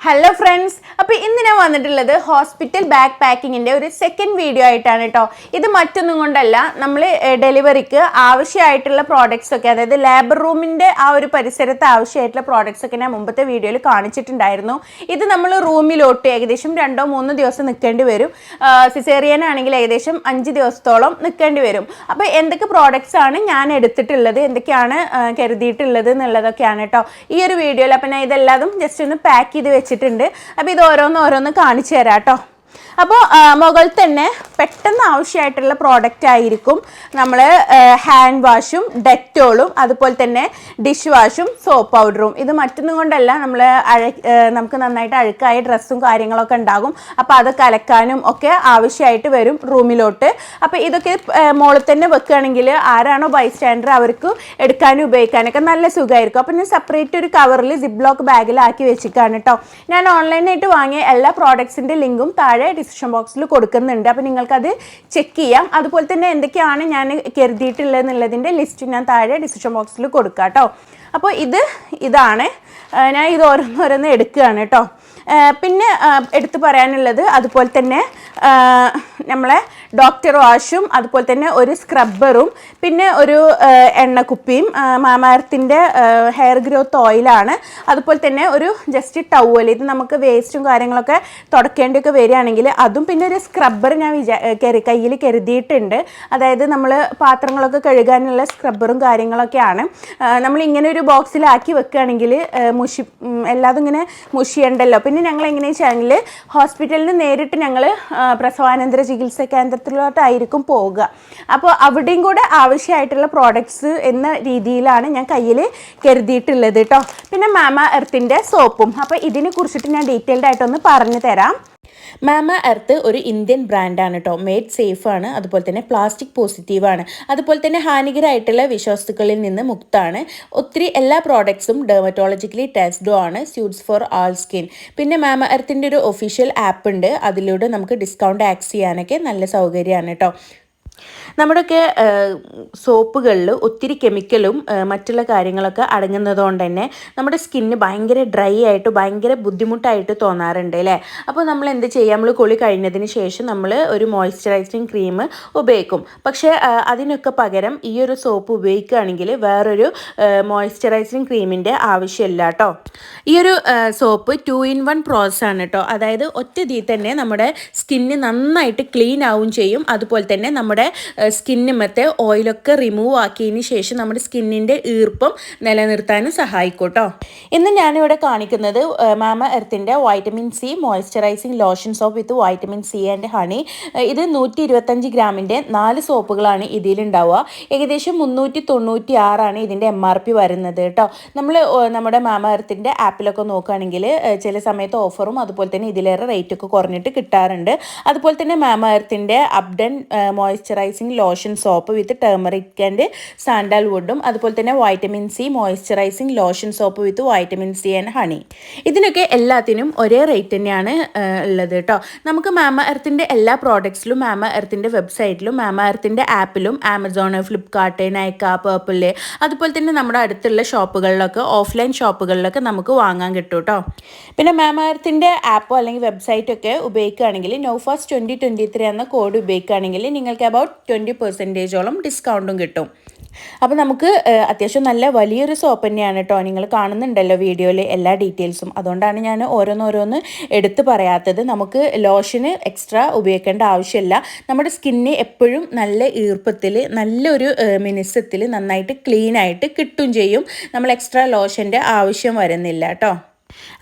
Hello friends അപ്പോൾ ഇന്ന് ഞാൻ വന്നിട്ടുള്ളത് ഹോസ്പിറ്റൽ ബാക്ക് പാക്കിങ്ങിന്റെ ഒരു സെക്കൻഡ് വീഡിയോ ആയിട്ടാണ് കേട്ടോ ഇത് മറ്റൊന്നും കൊണ്ടല്ല. നമ്മൾ ഡെലിവറിക്ക് ആവശ്യമായിട്ടുള്ള പ്രോഡക്റ്റ്സ് ഒക്കെ അതായത് ലേബർ റൂമിന്റെ ആ ഒരു പരിസരത്ത് ആവശ്യമായിട്ടുള്ള പ്രോഡക്റ്റ്സ് ഒക്കെ ഞാൻ മുമ്പത്തെ വീഡിയോയിൽ കാണിച്ചിട്ടുണ്ടായിരുന്നു. ഇത് നമ്മൾ റൂമിലോട്ട് ഏകദേശം രണ്ടോ മൂന്നോ ദിവസം നിൽക്കേണ്ടി വരും. സിസേറിയൻ ആണെങ്കിൽ ഏകദേശം അഞ്ച് ദിവസത്തോളം നിൽക്കേണ്ടി വരും. അപ്പോൾ എന്തൊക്കെ പ്രോഡക്റ്റ്സ് ആണ് ഞാൻ എടുത്തിട്ടുള്ളത് എന്തൊക്കെയാണ് കരുതിയിട്ടുള്ളത് എന്നുള്ളതൊക്കെയാണ് കേട്ടോ ഈ ഒരു വീഡിയോയിൽ അപ്പം ഞാൻ ഇതെല്ലാതും ജസ്റ്റ് ഒന്ന് പാക്ക് ചെയ്ത് വെച്ചിട്ടുണ്ട്. അപ്പോൾ ഇത് ഓരോന്ന് ഓരോന്ന് കാണിച്ചു തരാം കേട്ടോ അപ്പോൾ മുകളിൽ തന്നെ പെട്ടെന്ന് ആവശ്യമായിട്ടുള്ള പ്രോഡക്റ്റ് ആയിരിക്കും നമ്മൾ ഹാൻഡ് വാഷും ഡെറ്റോളും അതുപോലെ തന്നെ ഡിഷ് വാഷും സോപ്പ് പൗഡറും ഇത് മറ്റൊന്നും കൊണ്ടല്ല നമ്മൾ അഴ നമുക്ക് നന്നായിട്ട് അഴുക്കായ ഡ്രസ്സും കാര്യങ്ങളൊക്കെ ഉണ്ടാകും. അപ്പോൾ അത് അലക്കാനും ഒക്കെ ആവശ്യമായിട്ട് വരും റൂമിലോട്ട്. അപ്പോൾ ഇതൊക്കെ മുകളിൽ തന്നെ വെക്കുകയാണെങ്കിൽ ആരാണോ ബൈ സ്റ്റാൻഡർ അവർക്ക് എടുക്കാനും ഉപയോഗിക്കാനൊക്കെ നല്ല സുഖമായിരിക്കും. അപ്പോൾ ഞാൻ സെപ്പറേറ്റ് ഒരു കവറിൽ ജിബ്ലോക്ക് ബ്ലോക്ക് ബാഗിലാക്കി വെച്ചിക്കാണ് കേട്ടോ. ഞാൻ ഓൺലൈനായിട്ട് വാങ്ങിയ എല്ലാ പ്രോഡക്ട്സിന്റെ ലിങ്കും താഴെ ഡിസ്ക്രിപ്ഷൻ ബോക്സിൽ കൊടുക്കുന്നുണ്ട്. അപ്പോൾ നിങ്ങൾക്കത് ചെക്ക് ചെയ്യാം. അതുപോലെ തന്നെ എന്തൊക്കെയാണ് ഞാൻ കരുതിയിട്ടുള്ളത് എന്നുള്ളതിന്റെ ലിസ്റ്റ് ഞാൻ താഴെ ഡിസ്ക്രിപ്ഷൻ ബോക്സിൽ കൊടുക്കാം കേട്ടോ അപ്പോൾ ഇത് ഇതാണ്. ഞാൻ ഇത് ഓരോന്നോരോന്ന് എടുക്കുകയാണ് കേട്ടോ പിന്നെ എടുത്തു പറയാനുള്ളത് അതുപോലെ തന്നെ നമ്മളെ ഡോക്ടർ വാഷും അതുപോലെ തന്നെ ഒരു സ്ക്രബ്ബറും പിന്നെ ഒരു എണ്ണക്കുപ്പിയും മാമാർത്തിന്റെ ഹെയർ ഗ്രോത്ത് ഓയിലാണ് അതുപോലെ തന്നെ ഒരു ജസ്റ്റ് ടവൽ ഇത് നമുക്ക് വേസ്റ്റും കാര്യങ്ങളൊക്കെ തുടക്കേണ്ടിയൊക്കെ വരികയാണെങ്കിൽ അതും പിന്നെ ഒരു സ്ക്രബ്ബർ ഞാൻ വിചാ കയ്യിൽ കരുതിയിട്ടുണ്ട്. അതായത് നമ്മൾ പാത്രങ്ങളൊക്കെ കഴുകാനുള്ള സ്ക്രബ്ബറും കാര്യങ്ങളൊക്കെയാണ്. നമ്മൾ ഇങ്ങനെ ഒരു ബോക്സിലാക്കി വെക്കുകയാണെങ്കിൽ മുഷി എല്ലാതും ഇങ്ങനെ മുഷിയുണ്ടല്ലോ. പിന്നെ ഞങ്ങൾ എങ്ങനെയാണെന്ന് വെച്ചാൽ ഹോസ്പിറ്റലിൽ നിന്ന് നേരിട്ട് ഞങ്ങൾ പ്രസവാനന്തര ചികിത്സാ കേന്ദ്രത്തിലോട്ടായിരിക്കും പോവുക. അപ്പോൾ അവിടെയും കൂടെ ആവശ്യമായിട്ടുള്ള പ്രോഡക്ട്സ് എന്ന രീതിയിലാണ് ഞാൻ കയ്യിൽ കരുതിയിട്ടുള്ളത് കേട്ടോ പിന്നെ മാമ എർത്തിന്റെ സോപ്പും അപ്പോൾ ഇതിനെ കുറിച്ചിട്ട് ഞാൻ ഡീറ്റെയിൽഡ് ആയിട്ടൊന്ന് പറഞ്ഞു തരാം. മാമ എർത്ത് ഒരു ഇന്ത്യൻ ബ്രാൻഡാണ് കേട്ടോ മേഡ് സേഫ് ആണ്. അതുപോലെ തന്നെ പ്ലാസ്റ്റിക് പോസിറ്റീവ് ആണ്. അതുപോലെ തന്നെ ഹാനികരമായിട്ടുള്ള വിശ്വാസത്തുക്കളിൽ നിന്ന് മുക്താണ്. ഒത്തിരി എല്ലാ പ്രോഡക്ട്സും ഡെർമറ്റോളജിക്കലി ടെസ്റ്റഡും ആണ്. സ്യൂട്ട്സ് ഫോർ ആൾ സ്കിൻ പിന്നെ മാമ എർത്തിന്റെ ഒരു ഒഫീഷ്യൽ ആപ്പ് ഉണ്ട്. അതിലൂടെ നമുക്ക് ഡിസ്കൗണ്ട് ആക്സ് ചെയ്യാനൊക്കെ നല്ല സൗകര്യമാണ് കേട്ടോ നമ്മുടെയൊക്കെ സോപ്പുകളിൽ ഒത്തിരി കെമിക്കലും മറ്റുള്ള കാര്യങ്ങളൊക്കെ അടങ്ങുന്നതുകൊണ്ട് തന്നെ നമ്മുടെ സ്കിന്ന് ഭയങ്കര ഡ്രൈ ആയിട്ട് ഭയങ്കര ബുദ്ധിമുട്ടായിട്ട് തോന്നാറുണ്ട് അല്ലേ? അപ്പോൾ നമ്മൾ എന്ത് ചെയ്യുക നമ്മൾ കുളി കഴിഞ്ഞതിന് ശേഷം നമ്മൾ ഒരു മോയ്സ്ചറൈസിങ് ക്രീം ഉപയോഗിക്കും. പക്ഷേ അതിനൊക്കെ പകരം ഈ ഒരു സോപ്പ് ഉപയോഗിക്കുകയാണെങ്കിൽ വേറൊരു മോയ്സ്ചറൈസിങ് ക്രീമിന്റെ ആവശ്യമില്ല കേട്ടോ. ഈ ഒരു soap two in one process ആണ് കേട്ടോ. അതായത് ഒറ്റ തീ തന്നെ നമ്മുടെ സ്കിന്ന് നന്നായിട്ട് ക്ലീൻ ആവും ചെയ്യും. അതുപോലെ തന്നെ നമ്മുടെ സ്കിന്നുമത്തെ ഓയിലൊക്കെ റിമൂവ് ആക്കിയതിന് ശേഷം നമ്മുടെ സ്കിന്നിന്റെ ഈർപ്പം നിലനിർത്താനും സഹായിക്കും കേട്ടോ ഇന്ന് ഞാനിവിടെ കാണിക്കുന്നത് Mama എർത്തിന്റെ vitamin C moisturising lotion soap with vitamin C and honey ഇത് നൂറ്റി ഇരുപത്തഞ്ച് ഗ്രാമിന്റെ നാല് സോപ്പുകളാണ് ഇതിലുണ്ടാവുക. ഏകദേശം മുന്നൂറ്റി തൊണ്ണൂറ്റി ആറാണ് ഇതിന്റെ എം ആർ പി വരുന്നത് കേട്ടോ. നമ്മൾ നമ്മുടെ മാമ എർത്തിന്റെ ആപ്പിലൊക്കെ നോക്കുകയാണെങ്കിൽ ചില സമയത്ത് ഓഫറും അതുപോലെ തന്നെ ഇതിലേറെ റേറ്റ് ഒക്കെ കുറഞ്ഞിട്ട് കിട്ടാറുണ്ട്. അതുപോലെ തന്നെ Mama എർത്തിന്റെ Ubtan moisturising lotion soap with turmeric and sandal വുഡും അതുപോലെ തന്നെ vitamin C moisturising lotion soap with vitamin C and honey ഇതിനൊക്കെ എല്ലാത്തിനും ഒരേ റേറ്റ് തന്നെയാണ് ഉള്ളത് കേട്ടോ നമുക്ക് മാമ എർത്തിന്റെ എല്ലാ പ്രോഡക്ട്സിലും മാമ എർത്തിന്റെ വെബ്സൈറ്റിലും മാമ എർത്തിന്റെ ആപ്പിലും ആമസോൺ ഫ്ലിപ്കാർട്ട് നൈക്ക പേർപ്പിൾ അതുപോലെ തന്നെ നമ്മുടെ അടുത്തുള്ള ഷോപ്പുകളിലൊക്കെ ഓഫ്ലൈൻ ഷോപ്പുകളിലൊക്കെ നമുക്ക് വാങ്ങാൻ കിട്ടും കേട്ടോ പിന്നെ മാമ എർത്തിന്റെ ആപ്പോ അല്ലെങ്കിൽ വെബ്സൈറ്റൊക്കെ ഉപയോഗിക്കുകയാണെങ്കിൽ no fast twenty twenty three എന്ന കോഡ് ഉപയോഗിക്കുകയാണെങ്കിൽ നിങ്ങൾക്ക് അബൌട്ട് ട്വന്റി പെർസെന്റേജോളം ഡിസ്കൗണ്ടും കിട്ടും. അപ്പോൾ നമുക്ക് അത്യാവശ്യം നല്ല വലിയൊരു സോപ്പ് തന്നെയാണ് കേട്ടോ നിങ്ങൾ കാണുന്നുണ്ടല്ലോ വീഡിയോയിൽ എല്ലാ ഡീറ്റെയിൽസും അതുകൊണ്ടാണ് ഞാൻ ഓരോന്നോരോന്ന് എടുത്തു പറയാത്തത്. നമുക്ക് ലോഷന് എക്സ്ട്രാ ഉപയോഗിക്കേണ്ട ആവശ്യമില്ല. നമ്മുടെ സ്കിന്ന് എപ്പോഴും നല്ല ഈർപ്പത്തിൽ നല്ലൊരു മിനിസത്തിൽ നന്നായിട്ട് ക്ലീൻ ആയിട്ട് കിട്ടും ചെയ്യും. നമ്മൾ എക്സ്ട്രാ ലോഷന്റെ ആവശ്യം വരുന്നില്ല കേട്ടോ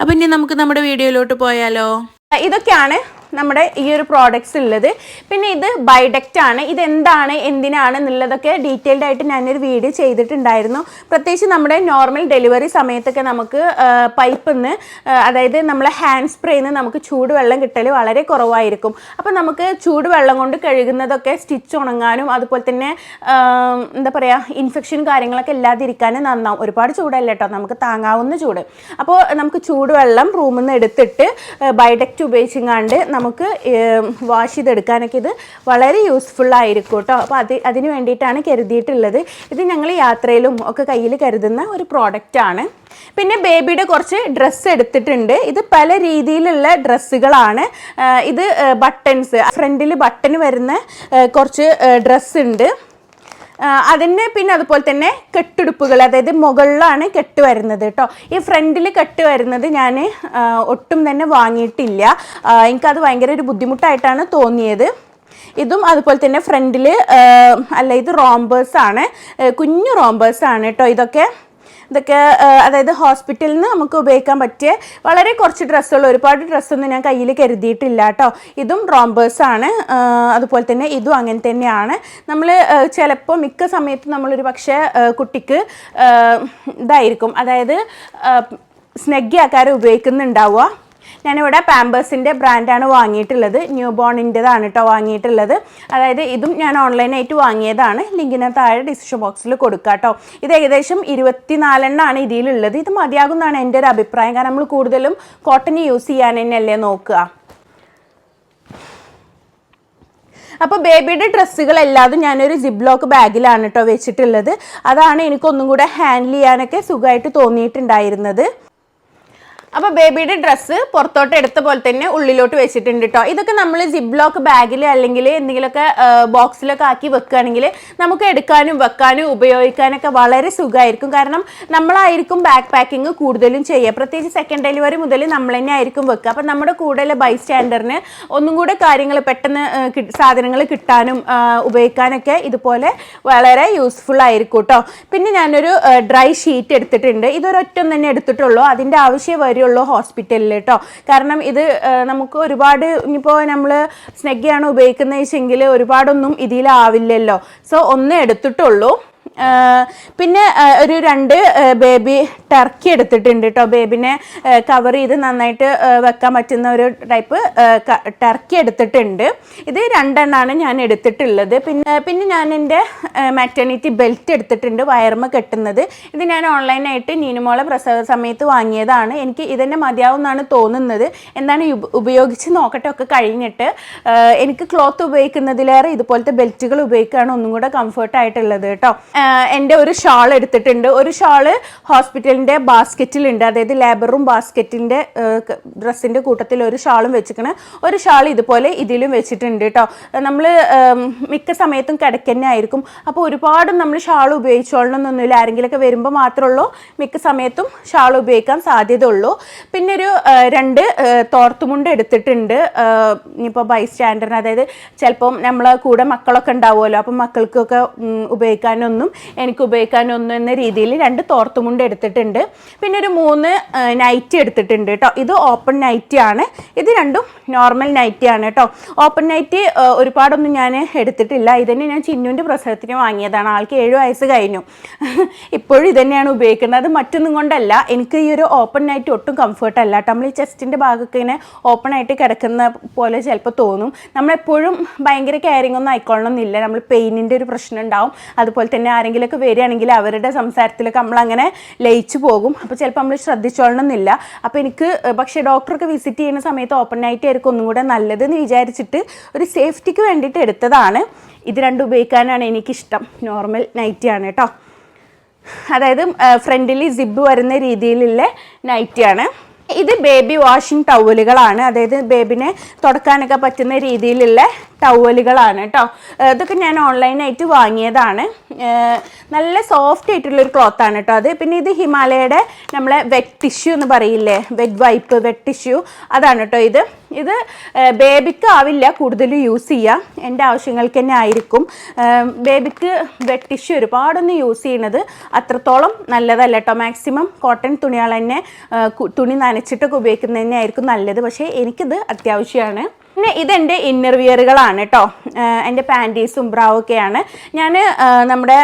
അപ്പം ഇനി നമുക്ക് നമ്മുടെ വീഡിയോയിലോട്ട് പോയാലോ? ഇതൊക്കെയാണ് നമ്മുടെ ഈ ഒരു പ്രോഡക്റ്റ്സ് ഉള്ളത്. പിന്നെ ഇത് ബൈഡക്റ്റ് ആണ്. ഇത് എന്താണ് എന്തിനാണ് എന്നുള്ളതൊക്കെ ഡീറ്റെയിൽഡ് ആയിട്ട് ഞാനൊരു വീഡിയോ ചെയ്തിട്ടുണ്ടായിരുന്നു. പ്രത്യേകിച്ച് നമ്മുടെ നോർമൽ ഡെലിവറി സമയത്തൊക്കെ നമുക്ക് പൈപ്പിൽ നിന്ന് അതായത് നമ്മളെ ഹാൻഡ് സ്പ്രേയിൽ നമുക്ക് ചൂടുവെള്ളം കിട്ടൽ വളരെ കുറവായിരിക്കും. അപ്പോൾ നമുക്ക് ചൂടുവെള്ളം കൊണ്ട് കഴുകുന്നതൊക്കെ സ്റ്റിച്ച് ഉണങ്ങാനും അതുപോലെ തന്നെ എന്താ പറയുക ഇൻഫെക്ഷൻ കാര്യങ്ങളൊക്കെ ഇല്ലാതിരിക്കാനും നന്നാവും. ഒരുപാട് ചൂടല്ല കേട്ടോ നമുക്ക് താങ്ങാവുന്ന ചൂട്. അപ്പോൾ നമുക്ക് ചൂടുവെള്ളം റൂമിൽ നിന്ന് എടുത്തിട്ട് ബൈഡക്റ്റ് ഉപയോഗിച്ചങ്ങാണ്ട് നമുക്ക് വാഷ് ചെയ്തെടുക്കാനൊക്കെ ഇത് വളരെ യൂസ്ഫുൾ ആയിരിക്കും കേട്ടോ. അപ്പോൾ അത് അതിന് വേണ്ടിയിട്ടാണ് കരുതിയിട്ടുള്ളത്. ഇത് ഞങ്ങൾ യാത്രയിലും ഒക്കെ കയ്യിൽ കരുതുന്ന ഒരു പ്രോഡക്റ്റാണ് പിന്നെ ബേബിയുടെ കുറച്ച് ഡ്രസ്സ് എടുത്തിട്ടുണ്ട്. ഇത് പല രീതിയിലുള്ള ഡ്രസ്സുകളാണ് ഇത് ബട്ടൺസ് ഫ്രണ്ടിൽ ബട്ടൺ വരുന്ന കുറച്ച് ഡ്രസ്സ് ഉണ്ട്. അതിന് പിന്നെ അതുപോലെ തന്നെ കെട്ടുടുപ്പുകൾ അതായത് മുകളിലാണ് കെട്ട് വരുന്നത് കേട്ടോ. ഈ ഫ്രണ്ടിൽ കെട്ട് വരുന്നത് ഞാൻ ഒട്ടും തന്നെ വാങ്ങിയിട്ടില്ല. എനിക്കത് ഭയങ്കര ഒരു ബുദ്ധിമുട്ടായിട്ടാണ് തോന്നിയത്. ഇതും അതുപോലെ തന്നെ ഫ്രണ്ടിൽ അല്ല ഇത് റോംബേഴ്സ് ആണ് കുഞ്ഞു റോംബേഴ്സ് ആണ് കേട്ടോ ഇതൊക്കെ. ഇതൊക്കെ അതായത് ഹോസ്പിറ്റലിൽ നിന്ന് നമുക്ക് ഉപയോഗിക്കാൻ പറ്റിയ വളരെ കുറച്ച് ഡ്രസ്സുകൾ ഒരുപാട് ഡ്രസ്സൊന്നും ഞാൻ കയ്യിൽ കരുതിയിട്ടില്ല കേട്ടോ ഇതും റോംബേഴ്സ് ആണ് അതുപോലെ തന്നെ ഇതും അങ്ങനെ തന്നെയാണ്. നമ്മൾ ചിലപ്പോൾ മിക്ക സമയത്തും നമ്മളൊരു പക്ഷേ കുട്ടിക്ക് ഇതായിരിക്കും. അതായത് സ്നെഗ്ഗി ആക്കാരെ ഉപയോഗിക്കുന്നുണ്ടാവുക. ഞാനിവിടെ പാമ്പേഴ്സിന്റെ ബ്രാൻഡാണ് വാങ്ങിയിട്ടുള്ളത്. ന്യൂ ബോണിന്റെതാണ് കേട്ടോ വാങ്ങിയിട്ടുള്ളത്. അതായത് ഇതും ഞാൻ ഓൺലൈനായിട്ട് വാങ്ങിയതാണ്. ലിങ്കിന് താഴെ ഡിസിഷൻ ബോക്സിൽ കൊടുക്കുക കേട്ടോ ഇത് ഏകദേശം ഇരുപത്തിനാലെണ്ണമാണ് ഇതിലുള്ളത്. ഇത് മതിയാകുമെന്നാണ് എന്റെ ഒരു അഭിപ്രായം. കാരണം നമ്മൾ കൂടുതലും കോട്ടൺ യൂസ് ചെയ്യാൻ തന്നെയല്ലേ നോക്കുക. അപ്പോൾ ബേബിയുടെ ഡ്രസ്സുകൾ എല്ലാതും ഞാനൊരു ജിബ്ലോക്ക് ബാഗിലാണ് കേട്ടോ വെച്ചിട്ടുള്ളത്. അതാണ് എനിക്കൊന്നും കൂടെ ഹാൻഡിൽ ചെയ്യാനൊക്കെ സുഖമായിട്ട് തോന്നിയിട്ടുണ്ടായിരുന്നത്. അപ്പോൾ ബേബിയുടെ ഡ്രസ്സ് പുറത്തോട്ട് എടുത്ത പോലെ തന്നെ ഉള്ളിലോട്ട് വെച്ചിട്ടുണ്ട് കേട്ടോ ഇതൊക്കെ നമ്മൾ ജിബ്ലോക്ക് ബാഗിൽ അല്ലെങ്കിൽ എന്തെങ്കിലുമൊക്കെ ബോക്സിലൊക്കെ ആക്കി വെക്കുകയാണെങ്കിൽ നമുക്ക് എടുക്കാനും വെക്കാനും ഉപയോഗിക്കാനൊക്കെ വളരെ സുഖമായിരിക്കും കാരണം നമ്മളായിരിക്കും ബാക്ക് പാക്കിങ് കൂടുതലും ചെയ്യുക. പ്രത്യേകിച്ച് സെക്കൻഡ് ഡെലിവറി മുതൽ നമ്മൾ തന്നെ ആയിരിക്കും വെക്കുക. അപ്പം നമ്മുടെ കൂടെയുള്ള ബൈ സ്റ്റാൻഡറിന് ഒന്നും കൂടെ കാര്യങ്ങൾ പെട്ടെന്ന് സാധനങ്ങൾ കിട്ടാനും ഉപയോഗിക്കാനൊക്കെ ഇതുപോലെ വളരെ യൂസ്ഫുൾ ആയിരിക്കും കേട്ടോ പിന്നെ ഞാനൊരു ഡ്രൈ ഷീറ്റ് എടുത്തിട്ടുണ്ട്. ഇതൊരൊറ്റം തന്നെ എടുത്തിട്ടുള്ളൂ. അതിന്റെ ആവശ്യം വരുള്ളൂ. ഹോസ്പിറ്റലിൽ കേട്ടോ. കാരണം ഇത് നമുക്ക് ഒരുപാട് ഇനിയിപ്പോൾ നമ്മൾ സ്നെഗ്ഗിയാണ് ഉപയോഗിക്കുന്നത് വെച്ചെങ്കിൽ ഒരുപാടൊന്നും ഇതിലാവില്ലല്ലോ. സോ ഒന്ന് എടുത്തിട്ടുള്ളൂ. പിന്നെ ഒരു രണ്ട് ബേബി ടർക്കി എടുത്തിട്ടുണ്ട് കേട്ടോ ബേബിനെ കവർ ചെയ്ത് നന്നായിട്ട് വെക്കാൻ പറ്റുന്ന ഒരു ടൈപ്പ് ടർക്കി എടുത്തിട്ടുണ്ട്. ഇത് രണ്ടെണ്ണമാണ് ഞാൻ എടുത്തിട്ടുള്ളത്. പിന്നെ പിന്നെ ഞാൻ എന്റെ മാറ്റേണിറ്റി ബെൽറ്റ് എടുത്തിട്ടുണ്ട് വയർമ കെട്ടുന്നത്. ഇത് ഞാൻ ഓൺലൈനായിട്ട് നീനുമോളെ പ്രസവ സമയത്ത് വാങ്ങിയതാണ്. എനിക്ക് ഇതന്നെ മതിയാവും എന്നാണ് തോന്നുന്നത്. എന്താണ് ഉപയോഗിച്ച് നോക്കട്ടെ ഒക്കെ കഴിഞ്ഞിട്ട്. എനിക്ക് ക്ലോത്ത് ഉപയോഗിക്കുന്നതിലേറെ ഇതുപോലത്തെ ബെൽറ്റുകൾ ഉപയോഗിക്കുകയാണ് ഒന്നും കൂടെ കംഫർട്ടായിട്ടുള്ളത് കേട്ടോ എന്റെ ഒരു ഷാൾ എടുത്തിട്ടുണ്ട്. ഒരു ഷാൾ ഹോസ്പിറ്റലിന്റെ ബാസ്ക്കറ്റിലുണ്ട് അതായത് ലേബർ റൂം ബാസ്ക്കറ്റിന്റെ ഡ്രസ്സിന്റെ കൂട്ടത്തിൽ ഒരു ഷാളും വെച്ചിരിക്കണം. ഒരു ഷാൾ ഇതുപോലെ ഇതിലും വെച്ചിട്ടുണ്ട് കേട്ടോ. നമ്മൾ മിക്ക സമയത്തും കിടക്കന്നെ ആയിരിക്കും. അപ്പോൾ ഒരുപാട് നമ്മൾ ഷാൾ ഉപയോഗിച്ചോളണമെന്നൊന്നുമില്ല. ആരെങ്കിലുമൊക്കെ വരുമ്പോൾ മാത്രമേ ഉള്ളൂ മിക്ക സമയത്തും ഷാൾ ഉപയോഗിക്കാൻ സാധ്യത ഉള്ളൂ പിന്നെ ഒരു രണ്ട് തോർത്തുമുണ്ട് എടുത്തിട്ടുണ്ട്. ഇപ്പോൾ ബൈ സ്റ്റാൻഡറിന് അതായത് ചിലപ്പം നമ്മളെ കൂടെ മക്കളൊക്കെ ഉണ്ടാവുമല്ലോ. അപ്പം മക്കൾക്കൊക്കെ ഉപയോഗിക്കാനൊന്നും എനിക്ക് ഉപയോഗിക്കാനൊന്നും എന്ന രീതിയിൽ രണ്ട് തോർത്തുമുണ്ട് എടുത്തിട്ടുണ്ട്. പിന്നെ ഒരു മൂന്ന് നൈറ്റി എടുത്തിട്ടുണ്ട് കേട്ടോ ഇത് ഓപ്പൺ നൈറ്റി ആണ്. ഇത് രണ്ടും നോർമൽ നൈറ്റി ആണ് കേട്ടോ ഓപ്പൺ നൈറ്റി ഒരുപാടൊന്നും ഞാൻ എടുത്തിട്ടില്ല. ഇതന്നെ ഞാൻ ചിന്നുവിന്റെ പ്രസവത്തിന് വാങ്ങിയതാണ്. ആൾക്ക് ഏഴ് വയസ്സ് കഴിഞ്ഞു. ഇപ്പോഴും ഇതന്നെയാണ് ഉപയോഗിക്കുന്നത്. അത് മറ്റൊന്നും കൊണ്ടല്ല. എനിക്ക് ഈ ഒരു ഓപ്പൺ നൈറ്റ് ഒട്ടും കംഫർട്ട് അല്ല നമ്മൾ ഈ ചെസ്റ്റിന്റെ ഭാഗമൊക്കെ ഇങ്ങനെ ഓപ്പൺ ആയിട്ട് കിടക്കുന്ന പോലെ ചിലപ്പോൾ തോന്നും. നമ്മളെപ്പോഴും ഭയങ്കര കെയറിംഗ് ഒന്നും ആയിക്കൊള്ളണം എന്നില്ല നമ്മൾ പെയിനിന്റെ ഒരു പ്രശ്നം ഉണ്ടാവും. അതുപോലെ തന്നെ ആരെങ്കിലുമൊക്കെ വരികയാണെങ്കിൽ അവരുടെ സംസാരത്തിലൊക്കെ നമ്മളങ്ങനെ ലയിച്ചു പോകും. അപ്പോൾ ചിലപ്പോൾ നമ്മൾ ശ്രദ്ധിച്ചോളണം എന്നില്ല അപ്പോൾ എനിക്ക് പക്ഷേ ഡോക്ടറൊക്കെ വിസിറ്റ് ചെയ്യുന്ന സമയത്ത് ഓപ്പൺ നൈറ്റ് ആയിരിക്കും ഒന്നും കൂടെ നല്ലതെന്ന് വിചാരിച്ചിട്ട് ഒരു സേഫ്റ്റിക്ക് വേണ്ടിയിട്ട് എടുത്തതാണ്. ഇത് രണ്ടും ഉപയോഗിക്കാനാണ് എനിക്കിഷ്ടം. നോർമൽ നൈറ്റിയാണ് കേട്ടോ. അതായത് ഫ്രണ്ടിൽ സിബ് വരുന്ന രീതിയിലുള്ള നൈറ്റിയാണ് ഇത് ബേബി വാഷിംഗ് ടവലുകളാണ് അതായത് ബേബിനെ തുടക്കാനൊക്കെ പറ്റുന്ന രീതിയിലുള്ള ടവലുകളാണ് കേട്ടോ ഇതൊക്കെ ഞാൻ ഓൺലൈനായിട്ട് വാങ്ങിയതാണ്. നല്ല സോഫ്റ്റ് ആയിട്ടുള്ളൊരു ക്ലോത്താണ് കേട്ടോ അത്. പിന്നെ ഇത് ഹിമാലയയുടെ നമ്മളെ വെറ്റ് ടിഷ്യൂ എന്ന് പറയില്ലേ? വെറ്റ് വൈപ്പ് വെറ്റ് ടിഷ്യൂ അതാണ് കേട്ടോ ഇത്. ഇത് ബേബിക്ക് ആവില്ല കൂടുതൽ യൂസ് ചെയ്യാം. എന്റെ ആവശ്യങ്ങൾക്ക് തന്നെ ആയിരിക്കും. ബേബിക്ക് വെറ്റ് ടിഷ്യൂ ഒരുപാടൊന്നും യൂസ് ചെയ്യുന്നത് അത്രത്തോളം നല്ലതല്ല കേട്ടോ. മാക്സിമം കോട്ടൺ തുണികൾ തന്നെ തുണി നനച്ചിട്ടൊക്കെ ഉപയോഗിക്കുന്നത് തന്നെ ആയിരിക്കും നല്ലത്. പക്ഷേ എനിക്കിത് അത്യാവശ്യമാണ്. പിന്നെ ഇതെന്റെ ഇന്നർ വിയറുകളാണ് കേട്ടോ എന്റെ പാന്റീസും ബ്രാവും ഒക്കെയാണ്. ഞാൻ നമ്മുടെ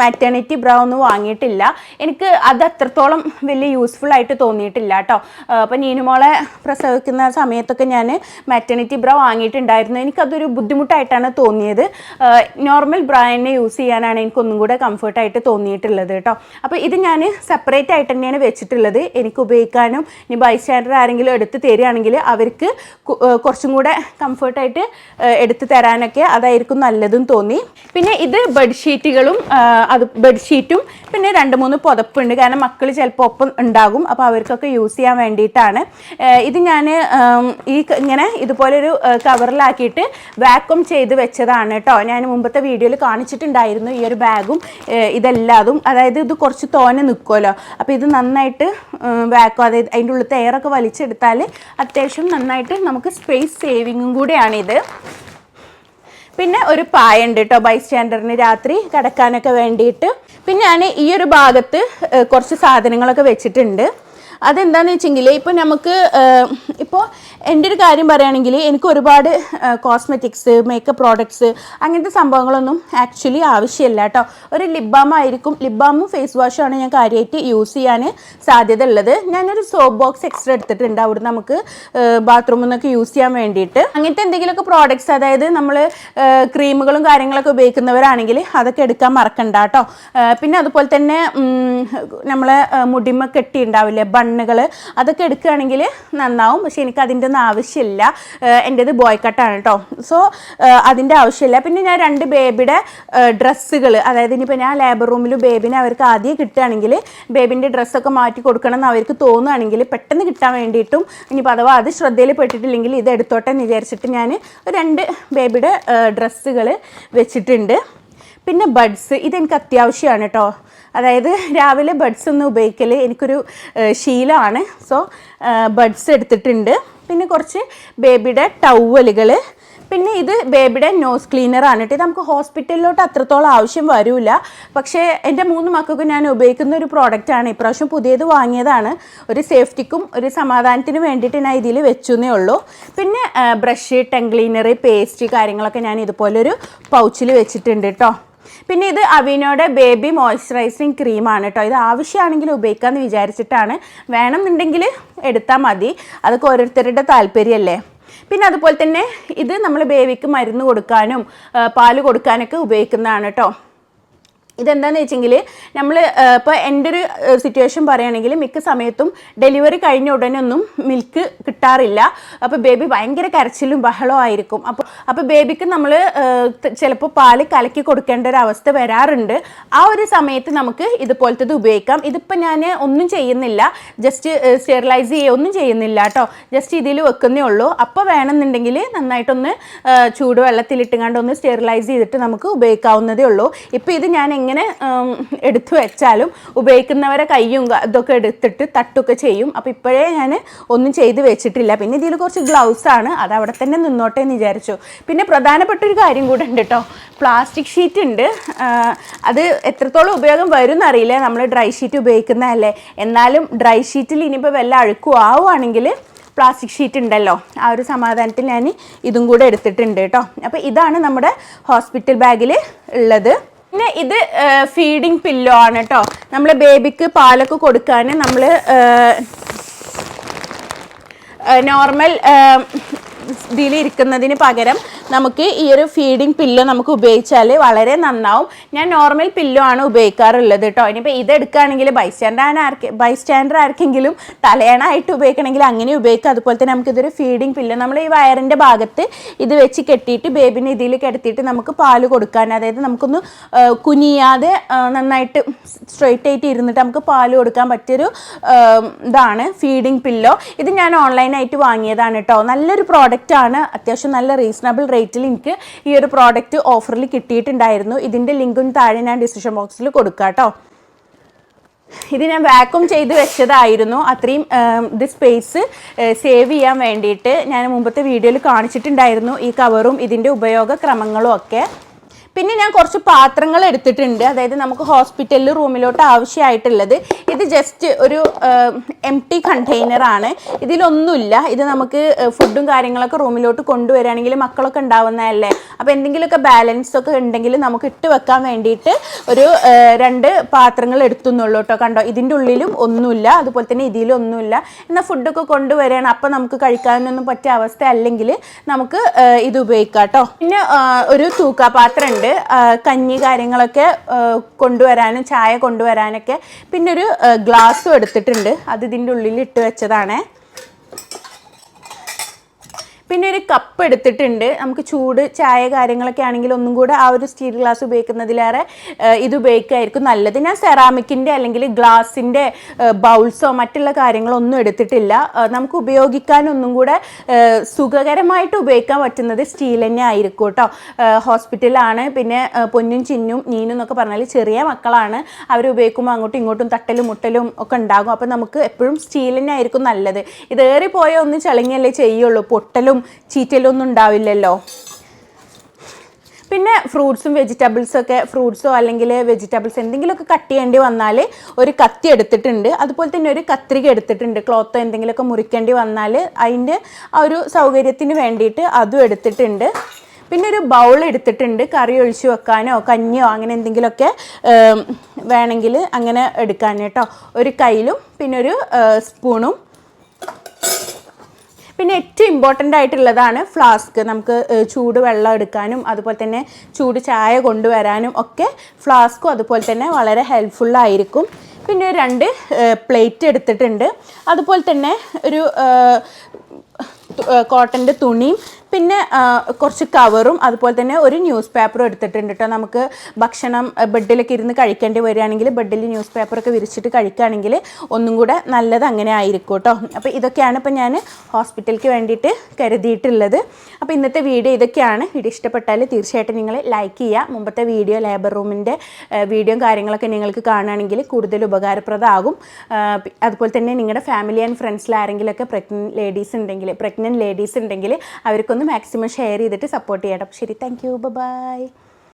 മാറ്റേണിറ്റി ബ്രൗ ഒന്നും വാങ്ങിയിട്ടില്ല. എനിക്ക് അത് അത്രത്തോളം വലിയ യൂസ്ഫുൾ ആയിട്ട് തോന്നിയിട്ടില്ല കേട്ടോ അപ്പോൾ നീനുമോളെ പ്രസവിക്കുന്ന സമയത്തൊക്കെ ഞാൻ മാറ്റേണിറ്റി ബ്രൗ വാങ്ങിയിട്ടുണ്ടായിരുന്നു. എനിക്കതൊരു ബുദ്ധിമുട്ടായിട്ടാണ് തോന്നിയത്. നോർമൽ ബ്രാ തന്നെ യൂസ് ചെയ്യാനാണ് എനിക്കൊന്നും കൂടെ കംഫർട്ടായിട്ട് തോന്നിയിട്ടുള്ളത് കേട്ടോ അപ്പോൾ ഇത് ഞാൻ സെപ്പറേറ്റ് ആയിട്ട് തന്നെയാണ് വെച്ചിട്ടുള്ളത്. എനിക്ക് ഉപയോഗിക്കാനും ഇനി ബൈ സ്റ്റാൻഡർ ആരെങ്കിലും എടുത്ത് തരികയാണെങ്കിൽ അവർക്ക് കുറച്ചും കൂടെ കംഫർട്ടായിട്ട് എടുത്തു തരാനൊക്കെ അതായിരിക്കും നല്ലതും തോന്നി. പിന്നെ ഇത് ബെഡ്ഷീറ്റുകളും അത് ബെഡ്ഷീറ്റും പിന്നെ രണ്ട് മൂന്ന് പുതപ്പുണ്ട്. കാരണം മക്കൾ ചിലപ്പോൾ ഒപ്പം ഉണ്ടാകും. അപ്പോൾ അവർക്കൊക്കെ യൂസ് ചെയ്യാൻ വേണ്ടിയിട്ടാണ്. ഇത് ഞാൻ ഈ ഇങ്ങനെ ഇതുപോലൊരു കവറിലാക്കിയിട്ട് വാക്വം ചെയ്ത് വെച്ചതാണ് കേട്ടോ. ഞാൻ മുമ്പത്തെ വീഡിയോയിൽ കാണിച്ചിട്ടുണ്ടായിരുന്നു ഈ ഒരു ബാഗും ഇതെല്ലാതും. അതായത് ഇത് കുറച്ച് തോനെ നിൽക്കുമല്ലോ അപ്പോൾ ഇത് നന്നായിട്ട് വാക്വം അതായത് അതിന്റെ ഉള്ളിൽ എയറൊക്കെ വലിച്ചെടുത്താൽ അത്യാവശ്യം നന്നായിട്ട് നമുക്ക് സ്പേസ് സേവിങ്ങും കൂടിയാണിത്. പിന്നെ ഒരു പായ ഉണ്ട് കേട്ടോ ബൈ സ്റ്റാൻഡറിന് രാത്രി കിടക്കാനൊക്കെ വേണ്ടിയിട്ട്. പിന്നെ ഞാൻ ഈ ഒരു ഭാഗത്ത് കുറച്ച് സാധനങ്ങളൊക്കെ വെച്ചിട്ടുണ്ട്. അതെന്താണെന്ന് വെച്ചെങ്കിൽ ഇപ്പോൾ നമുക്ക് ഇപ്പോൾ എന്റെ ഒരു കാര്യം പറയുകയാണെങ്കിൽ എനിക്ക് ഒരുപാട് കോസ്മെറ്റിക്സ് മേക്കപ്പ് പ്രോഡക്ട്സ് അങ്ങനത്തെ സംഭവങ്ങളൊന്നും ആക്ച്വലി ആവശ്യമില്ല കേട്ടോ. ഒരു ലിപ് ബാം ആയിരിക്കും. ലിപ് ബാമും ഫേസ് വാഷുമാണ് ഞാൻ കാര്യമായിട്ട് യൂസ് ചെയ്യാൻ സാധ്യത ഉള്ളത്. ഞാനൊരു സോപ്പ് ബോക്സ് എക്സ്ട്രാ എടുത്തിട്ടുണ്ട് അവിടെ നമുക്ക് ബാത്റൂമിൽ നിന്നൊക്കെ യൂസ് ചെയ്യാൻ വേണ്ടിയിട്ട്. അങ്ങനത്തെ എന്തെങ്കിലുമൊക്കെ പ്രോഡക്റ്റ്സ് അതായത് നമ്മൾ ക്രീമുകളും കാര്യങ്ങളൊക്കെ ഉപയോഗിക്കുന്നവരാണെങ്കിൽ അതൊക്കെ എടുക്കാൻ മറക്കണ്ട കേട്ടോ. പിന്നെ അതുപോലെ തന്നെ നമ്മളെ മുടിമ കെട്ടി ഉണ്ടാവില്ലേ ബണ്ണുകൾ അതൊക്കെ എടുക്കുകയാണെങ്കിൽ നന്നാവും. പക്ഷെ എനിക്ക് അതിന്റെ ഒന്നും ആവശ്യമില്ല എന്റേത് ബോയ് കട്ടാണ് കേട്ടോ. സോ അതിന്റെ ആവശ്യമില്ല. പിന്നെ ഞാൻ രണ്ട് ബേബിയുടെ ഡ്രസ്സുകൾ അതായത് ഇനിയിപ്പോൾ ഞാൻ ലേബർ റൂമിൽ ബേബിനെ അവർക്ക് ആദ്യം കിട്ടുകയാണെങ്കിൽ ബേബിന്റെ ഡ്രസ്സൊക്കെ മാറ്റി കൊടുക്കണം എന്ന് അവർക്ക് തോന്നുകയാണെങ്കിൽ പെട്ടെന്ന് കിട്ടാൻ വേണ്ടിയിട്ടും ഇനിയിപ്പോൾ അഥവാ അത് ശ്രദ്ധയിൽ പെട്ടിട്ടില്ലെങ്കിൽ ഇത് എടുത്തോട്ടെ എന്ന് വിചാരിച്ചിട്ട് ഞാൻ രണ്ട് ബേബിയുടെ ഡ്രസ്സുകൾ വെച്ചിട്ടുണ്ട്. പിന്നെ ബഡ്സ് ഇതെനിക്ക് അത്യാവശ്യമാണ് കേട്ടോ. അതായത് രാവിലെ ബഡ്സ് ഒന്ന് ഉപയോഗിക്കൽ എനിക്കൊരു ശീലമാണ്. സോ ബഡ്സ് എടുത്തിട്ടുണ്ട്. പിന്നെ കുറച്ച് ബേബിയുടെ ടവലുകൾ പിന്നെ ഇത് ബേബിയുടെ നോസ് ക്ലീനറാണ് കേട്ടോ. ഇത് നമുക്ക് ഹോസ്പിറ്റലിലോട്ട് അത്രത്തോളം ആവശ്യം വരില്ല പക്ഷേ എന്റെ മൂന്ന് മക്കൾക്കും ഞാൻ ഉപയോഗിക്കുന്ന ഒരു പ്രോഡക്റ്റാണ് ഇപ്രാവശ്യം പുതിയത് വാങ്ങിയതാണ്. ഒരു സേഫ്റ്റിക്കും ഒരു സമാധാനത്തിനും വേണ്ടിയിട്ട് ഞാൻ ഇതിൽ വെച്ചു എന്നേ ഉള്ളൂ. പിന്നെ ബ്രഷ് ടങ് ക്ലീനർ പേസ്റ്റ് കാര്യങ്ങളൊക്കെ ഞാൻ ഇതുപോലൊരു പൗച്ചിൽ വെച്ചിട്ടുണ്ട് കേട്ടോ. പിന്നെ ഇത് അവിനോടെ ബേബി മോയ്സ്ചറൈസിങ് ക്രീമാണ് കേട്ടോ ഇത് ആവശ്യമാണെങ്കിൽ ഉപയോഗിക്കാമെന്ന് വിചാരിച്ചിട്ടാണ്. വേണമെന്നുണ്ടെങ്കിൽ എടുത്താൽ മതി. അതൊക്കെ ഓരോരുത്തരുടെ താല്പര്യമല്ലേ? പിന്നെ അതുപോലെ തന്നെ ഇത് നമ്മൾ ബേബിക്ക് മരുന്ന് കൊടുക്കാനും പാൽ കൊടുക്കാനൊക്കെ ഉപയോഗിക്കുന്നതാണ് കേട്ടോ ഇതെന്താണെന്ന് വെച്ചെങ്കിൽ നമ്മൾ ഇപ്പോൾ എന്റെ ഒരു സിറ്റുവേഷൻ പറയുകയാണെങ്കിൽ മിക്ക സമയത്തും ഡെലിവറി കഴിഞ്ഞ ഉടനെ ഒന്നും മിൽക്ക് കിട്ടാറില്ല. അപ്പോൾ ബേബി ഭയങ്കര കരച്ചിലും ബഹളവും ആയിരിക്കും. അപ്പോൾ അപ്പോൾ ബേബിക്ക് നമ്മൾ ചിലപ്പോൾ പാൽ കലക്കി കൊടുക്കേണ്ട ഒരു അവസ്ഥ വരാറുണ്ട്. ആ ഒരു സമയത്ത് നമുക്ക് ഇതുപോലത്തത് ഉപയോഗിക്കാം. ഇതിപ്പോൾ ഞാൻ ഒന്നും ചെയ്യുന്നില്ല. ജസ്റ്റ് സ്റ്റെറിലൈസ് ചെയ്യുക ഒന്നും ചെയ്യുന്നില്ല കേട്ടോ ജസ്റ്റ് ഇതിൽ വെക്കുന്നേ ഉള്ളൂ. അപ്പോൾ വേണമെന്നുണ്ടെങ്കിൽ നന്നായിട്ടൊന്ന് ചൂടുവെള്ളത്തിലിട്ടുകൊണ്ട് ഒന്ന് സ്റ്റെറിലൈസ് ചെയ്തിട്ട് നമുക്ക് ഉപയോഗിക്കാവുന്നതേ ഉള്ളൂ. ഇപ്പോൾ ഇത് ഞാൻ എങ്ങനെ ഉം, എടുത്തു വെച്ചാലും ഉപയോഗിക്കുന്നവരെ കയ്യും ഇതൊക്കെ എടുത്തിട്ട് തട്ടൊക്കെ ചെയ്യും. അപ്പോൾ ഇപ്പോഴേ ഞാൻ ഒന്നും ചെയ്ത് വെച്ചിട്ടില്ല. പിന്നെ ഇതിൽ കുറച്ച് ഗ്ലൗസ് ആണ്. അത് അവിടെ തന്നെ നിന്നോട്ടെ എന്ന് വിചാരിച്ചു. പിന്നെ പ്രധാനപ്പെട്ട ഒരു കാര്യം കൂടെ ഉണ്ട് കേട്ടോ പ്ലാസ്റ്റിക് ഷീറ്റ് ഉണ്ട്. അത് എത്രത്തോളം ഉപയോഗം വരും എന്നറിയില്ല. നമ്മൾ ഡ്രൈ ഷീറ്റ് ഉപയോഗിക്കുന്നതല്ലേ. എന്നാലും ഡ്രൈ ഷീറ്റിൽ ഇനിയിപ്പോൾ വല്ല അഴുക്കും ആവുകയാണെങ്കിൽ പ്ലാസ്റ്റിക് ഷീറ്റ് ഉണ്ടല്ലോ. ആ ഒരു സമാധാനത്തിൽ ഞാൻ ഇതും കൂടെ എടുത്തിട്ടുണ്ട് കേട്ടോ അപ്പോൾ ഇതാണ് നമ്മുടെ ഹോസ്പിറ്റൽ ബാഗിൽ ഉള്ളത്. പിന്നെ ഇത് ഫീഡിങ് പില്ലോ ആണ് കേട്ടോ നമ്മൾ ബേബിക്ക് പാലൊക്കെ കൊടുക്കാൻ നമ്മൾ നോർമൽ ഇതിൽ ഇരിക്കുന്നതിന് പകരം നമുക്ക് ഈ ഒരു ഫീഡിങ് പില്ലോ നമുക്ക് ഉപയോഗിച്ചാൽ വളരെ നന്നാവും. ഞാൻ നോർമൽ പില്ലോ ആണ് ഉപയോഗിക്കാറുള്ളത് കേട്ടോ ഇനിയിപ്പോൾ ഇതെടുക്കുകയാണെങ്കിൽ ബൈസ്റ്റാൻഡർ ആർക്ക് ബൈസ്റ്റാൻഡർ ആർക്കെങ്കിലും തലയണായിട്ട് ഉപയോഗിക്കണമെങ്കിൽ അങ്ങനെ ഉപയോഗിക്കാം. അതുപോലെ തന്നെ നമുക്കിതൊരു ഫീഡിങ് പില്ലോ നമ്മൾ ഈ വയറിന്റെ ഭാഗത്ത് ഇത് വെച്ച് കെട്ടിയിട്ട് ബേബിനെ ഇതിൽ കിടത്തിയിട്ട് നമുക്ക് പാൽ കൊടുക്കാൻ അതായത് നമുക്കൊന്ന് കുനിയാതെ നന്നായിട്ട് സ്ട്രെയിറ്റ് ആയിട്ട് ഇരുന്നിട്ട് നമുക്ക് പാൽ കൊടുക്കാൻ പറ്റിയൊരു ഇതാണ് ഫീഡിങ് പില്ലോ ഇത് ഞാൻ ഓൺലൈനായിട്ട് വാങ്ങിയതാണ് കേട്ടോ നല്ലൊരു പ്രോഡക്റ്റ് ആണ്. അത്യാവശ്യം നല്ല റീസണബിൾ റേറ്റിൽ എനിക്ക് ഈ ഒരു പ്രോഡക്റ്റ് ഓഫറിൽ കിട്ടിയിട്ടുണ്ടായിരുന്നു. ഇതിന്റെ ലിങ്കും താഴെ ഞാൻ ഡിസിഷൻ ബോക്സിൽ കൊടുക്കാം കേട്ടോ. ഇത് ഞാൻ വാക്വം ചെയ്ത് വെച്ചതായിരുന്നു. അത്രയും ഇത് സ്പേസ് സേവ് ചെയ്യാൻ വേണ്ടിയിട്ട് ഞാൻ മുമ്പത്തെ വീഡിയോയിൽ കാണിച്ചിട്ടുണ്ടായിരുന്നു ഈ കവറും ഇതിന്റെ ഉപയോഗ ക്രമങ്ങളും ഒക്കെ. പിന്നെ ഞാൻ കുറച്ച് പാത്രങ്ങൾ എടുത്തിട്ടുണ്ട്. അതായത് നമുക്ക് ഹോസ്പിറ്റലിൽ റൂമിലോട്ട് ആവശ്യമായിട്ടുള്ളത്. ഇത് ജസ്റ്റ് ഒരു എം ടി കണ്ടെയ്നറാണ് ഇതിലൊന്നുമില്ല. ഇത് നമുക്ക് ഫുഡും കാര്യങ്ങളൊക്കെ റൂമിലോട്ട് കൊണ്ടുവരികയാണെങ്കിൽ മക്കളൊക്കെ ഉണ്ടാവുന്നതല്ലേ? അപ്പോൾ എന്തെങ്കിലുമൊക്കെ ബാലൻസ് ഒക്കെ ഉണ്ടെങ്കിൽ നമുക്ക് ഇട്ട് വെക്കാൻ വേണ്ടിയിട്ട് ഒരു രണ്ട് പാത്രങ്ങൾ എടുത്തുന്നുള്ളൂ കേട്ടോ. കണ്ടോ? ഇതിന്റെ ഉള്ളിലും ഒന്നുമില്ല. അതുപോലെ തന്നെ ഇതിലും ഒന്നുമില്ല. എന്നാൽ ഫുഡൊക്കെ കൊണ്ടുവരികയാണ്. അപ്പം നമുക്ക് കഴിക്കാനൊന്നും പറ്റിയ അവസ്ഥ അല്ലെങ്കിൽ നമുക്ക് ഇത് ഉപയോഗിക്കാം കേട്ടോ. പിന്നെ ഒരു തൂക്കാപാത്രം ഉണ്ട്. കഞ്ഞി കാര്യങ്ങളൊക്കെ കൊണ്ടുവരാനും ചായ കൊണ്ടുവരാനൊക്കെ പിന്നെ ഒരു ഗ്ലാസ്സും എടുത്തിട്ടുണ്ട്. അത് ഇതിന്റെ ഉള്ളിൽ ഇട്ട് വെച്ചതാണേ. പിന്നെ ഒരു കപ്പ് എടുത്തിട്ടുണ്ട്. നമുക്ക് ചൂട് ചായ കാര്യങ്ങളൊക്കെ ആണെങ്കിൽ ഒന്നും കൂടെ ആ ഒരു സ്റ്റീൽ ഗ്ലാസ് ഉപയോഗിക്കുന്നതിലേറെ ഇത് ഉപയോഗിക്കായിരിക്കും നല്ലത്. ഞാൻ സെറാമിക്കിന്റെ അല്ലെങ്കിൽ ഗ്ലാസിന്റെ ബൗൾസോ മറ്റുള്ള കാര്യങ്ങളോ ഒന്നും എടുത്തിട്ടില്ല നമുക്ക് ഉപയോഗിക്കാൻ ഒന്നും കൂടെ സുഖകരമായിട്ട് ഉപയോഗിക്കാൻ പറ്റുന്നത് സ്റ്റീൽ തന്നെ ആയിരിക്കും കേട്ടോ ഹോസ്പിറ്റലാണ് പിന്നെ പൊന്നും ചിന്നും നീനും എന്നൊക്കെ പറഞ്ഞാൽ ചെറിയ മക്കളാണ്. അവർ ഉപയോഗിക്കുമ്പോൾ അങ്ങോട്ടും ഇങ്ങോട്ടും തട്ടലും മുട്ടലും ഒക്കെ ഉണ്ടാകും. അപ്പോൾ നമുക്ക് എപ്പോഴും സ്റ്റീൽ തന്നെ ആയിരിക്കും നല്ലത്. ഇത് ഏറിപ്പോയ ഒന്ന് ചളിങ്ങല്ലേ ചെയ്യുള്ളൂ. പൊട്ടലും ചീറ്റലും ഒന്നും ഉണ്ടാവില്ലല്ലോ. പിന്നെ ഫ്രൂട്ട്സും വെജിറ്റബിൾസും ഒക്കെ ഫ്രൂട്ട്സോ അല്ലെങ്കിൽ വെജിറ്റബിൾസ് എന്തെങ്കിലുമൊക്കെ കട്ട് ചെയ്യേണ്ടി വന്നാൽ ഒരു കത്തി എടുത്തിട്ടുണ്ട്. അതുപോലെ തന്നെ ഒരു കത്രിക എടുത്തിട്ടുണ്ട്. ക്ലോത്തോ എന്തെങ്കിലുമൊക്കെ മുറിക്കേണ്ടി വന്നാൽ അതിന്റെ ആ ഒരു സൗകര്യത്തിന് വേണ്ടിയിട്ട് അതും എടുത്തിട്ടുണ്ട്. പിന്നെ ഒരു ബൗൾ എടുത്തിട്ടുണ്ട്. കറി ഒഴിച്ചു വെക്കാനോ കഞ്ഞിയോ അങ്ങനെ എന്തെങ്കിലുമൊക്കെ വേണമെങ്കിൽ അങ്ങനെ എടുക്കാൻ കേട്ടോ. ഒരു കയ്യിലും പിന്നെ ഒരു സ്പൂണും പിന്നെ ഏറ്റവും ഇമ്പോർട്ടന്റ് ആയിട്ടുള്ളതാണ് ഫ്ലാസ്ക് നമുക്ക് ചൂട് വെള്ളം എടുക്കാനും അതുപോലെ തന്നെ ചൂട് ചായ കൊണ്ടുവരാനും ഒക്കെ ഫ്ലാസ്കും അതുപോലെ തന്നെ വളരെ ഹെൽപ്ഫുള്ളായിരിക്കും പിന്നെ രണ്ട് പ്ലേറ്റ് എടുത്തിട്ടുണ്ട്. അതുപോലെ തന്നെ ഒരു കോട്ടന്റെ തുണിയും പിന്നെ കുറച്ച് കവറും അതുപോലെ തന്നെ ഒരു ന്യൂസ് പേപ്പറും എടുത്തിട്ടുണ്ട് കേട്ടോ നമുക്ക് ഭക്ഷണം ബെഡിലൊക്കെ ഇരുന്ന് കഴിക്കേണ്ടി വരികയാണെങ്കിൽ ബെഡിൽ ന്യൂസ് പേപ്പറൊക്കെ വിരിച്ചിട്ട് കഴിക്കുകയാണെങ്കിൽ ഒന്നും കൂടെ നല്ലത് അങ്ങനെ ആയിരിക്കും കേട്ടോ അപ്പോൾ ഇതൊക്കെയാണ് ഇപ്പോൾ ഞാൻ ഹോസ്പിറ്റലിക്ക് വേണ്ടിയിട്ട് കരുതിയിട്ടുള്ളത്. അപ്പോൾ ഇന്നത്തെ വീഡിയോ ഇതൊക്കെയാണ്. വീഡിയോ ഇഷ്ടപ്പെട്ടാൽ തീർച്ചയായിട്ടും നിങ്ങൾ ലൈക്ക് ചെയ്യുക. മുമ്പത്തെ വീഡിയോ ലേബർ റൂമിന്റെ വീഡിയോയും കാര്യങ്ങളൊക്കെ നിങ്ങൾക്ക് കാണുകയാണെങ്കിൽ കൂടുതൽ ഉപകാരപ്രദമാകും. അതുപോലെ തന്നെ നിങ്ങളുടെ ഫാമിലി ആൻഡ് ഫ്രണ്ട്സിൽ ആരെങ്കിലുമൊക്കെ പ്രഗ്നന്റ് ലേഡീസ് ഉണ്ടെങ്കിൽ പ്രഗ്നന്റ് ലേഡീസ് ഉണ്ടെങ്കിൽ അവർക്കൊന്ന് മാക്സിമം ഷെയർ ചെയ്തിട്ട് സപ്പോർട്ട് ചെയ്യട്ടോ ശരി താങ്ക് യു ബൈ